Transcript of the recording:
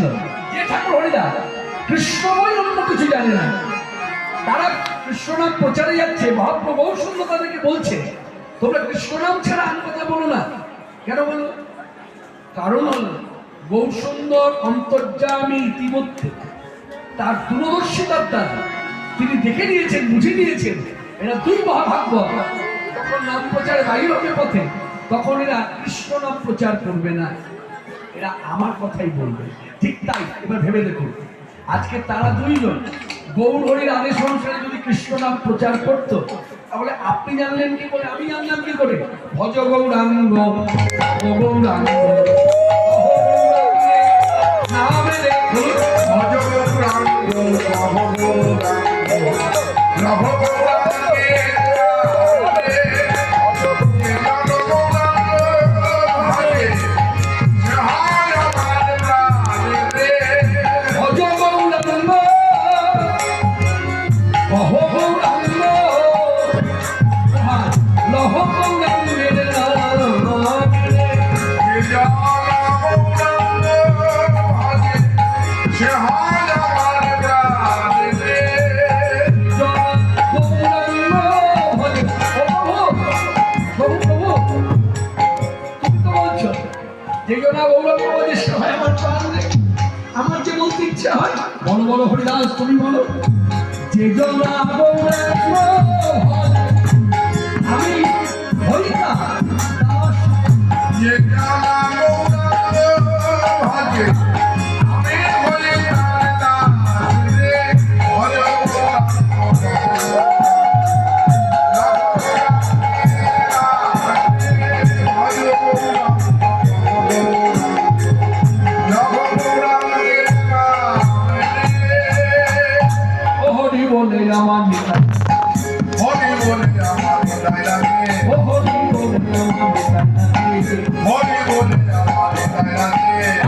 ছিল যে ঠাকুর হরিদাস কৃষ্ণময় অন্য কিছু জানে না। তারা কৃষ্ণনাম প্রচারে যাচ্ছে, মহাপ্রভু বহু সুন্দর তাদেরকে বলছে, তোমরা কৃষ্ণনাম ছাড়া আর কথা বলো না। কেন বলো? কারণ হলো বহু সুন্দর অন্তর্যামী ইতিমধ্যে তার দূরদর্শিতার দ্বারা তিনি দেখে নিয়েছেন, বুঝে নিয়েছেন, এরা দুই মহাভাগ্য। যখন নাম প্রচারে বাহির হবে পথে, তখন এরা কৃষ্ণ নাম প্রচার করবে না। এরা আমার কথাই বলবে। ঠিক তাই, এবার ভেবে দেখুন। আজকে তারা দুইজন, গৌরহরির আদেশ অনুসারে যদি কৃষ্ণ নাম প্রচার করতো, তাহলে আপনি জানলেন কি করে, আমি জানলাম কি করে? ভজ গৌরাঙ্গ গৌরাঙ্গ। আমার যে বলতে ইচ্ছা হয় বলো বলো হরিদাস তুমি বলো। যে জনা বলে আমার নিতাই হরি বলে আমার নিতাই লাগে ও হরি বলে আমার নিতাই লাগে হরি বলে আমার নিতাই লাগে